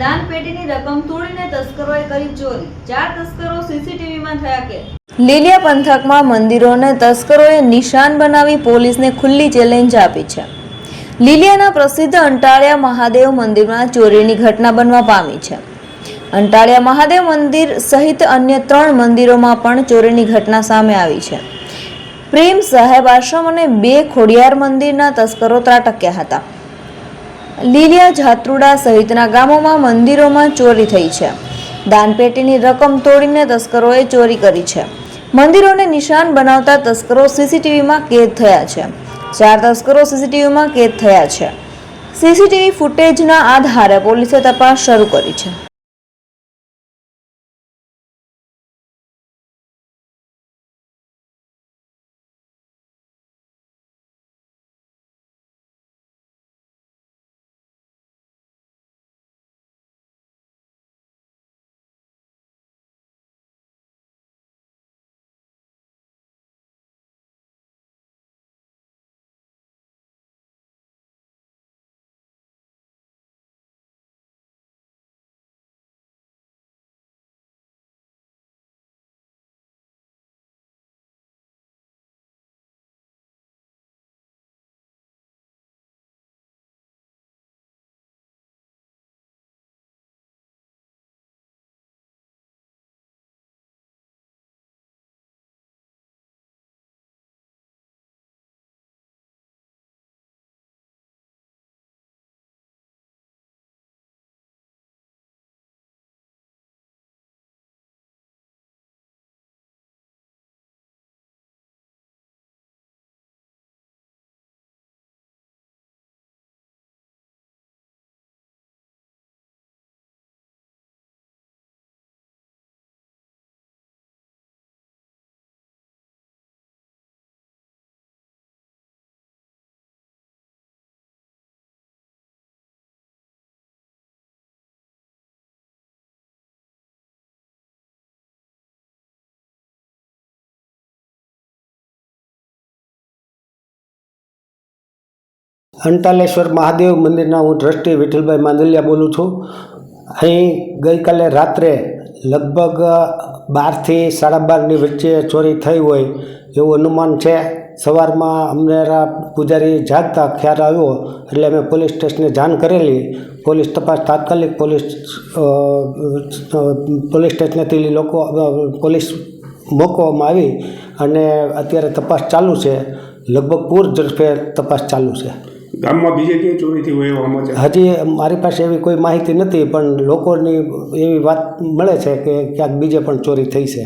દાન પેટીની રકમ તોડીને તસ્કરોએ કરી ચોરી. ચાર તસ્કરો સીસીટીવીમાં થયા કે લીલિયા પંથકમાં મંદિરોને તસ્કરોએ નિશાન બનાવી પોલીસને ખુલ્લી ચેલેન્જ આપી છે. લીલિયાના પ્રસિદ્ધ અંટાળિયા મહાદેવ મંદિરમાં ચોરીની ઘટના બનવા પામી છે. અંટાળિયા મહાદેવ મંદિર સહિત અન્ય ત્રણ મંદિરોમાં પણ ચોરીની ઘટના સામે આવી છે. પ્રેમ સાહેબ આશ્રમ અને બે ખોડિયાર મંદિરના તસ્કરો ત્રાટક્યા હતા. લીલિયા જાત્રુડા સહિતના ગામોમાં મંદિરોમાં ચોરી થઈ છે. દાનપેટીની રકમ તોડીને તસ્કરોએ ચોરી કરી છે. મંદિરોને નિશાન બનાવતા તસ્કરો સીસીટીવીમાં કેદ થયા છે. ચાર તસ્કરો સીસીટીવીમાં કેદ થયા છે. સીસીટીવી ફૂટેજના આધારે પોલીસે તપાસ શરૂ કરી છે. અંટાલેશ્વર મહાદેવ મંદિરના હું ટ્રસ્ટી વિઠ્ઠલભાઈ માંદલિયા બોલું છું. અહીં ગઈકાલે રાત્રે લગભગ બારથી સાડા બારની વચ્ચે ચોરી થઈ હોય એવું અનુમાન છે. સવારમાં અમનેરા પૂજારી જાગતા ખ્યાલ આવ્યો એટલે અમે પોલીસ સ્ટેશને જાણ કરેલી. પોલીસ તપાસ તાત્કાલિક પોલીસ પોલીસ સ્ટેશનેથી લોકો પોલીસ મોકવામાં આવી અને અત્યારે તપાસ ચાલુ છે. લગભગ પૂર ઝડપે તપાસ ચાલુ છે. ગામમાં બીજે ક્યાંય ચોરી થઈ એવો સમાચાર હજી મારી પાસે એવી કોઈ માહિતી નથી, પણ લોકોની એવી વાત મળે છે કે ક્યાંક બીજે પણ ચોરી થઈ છે.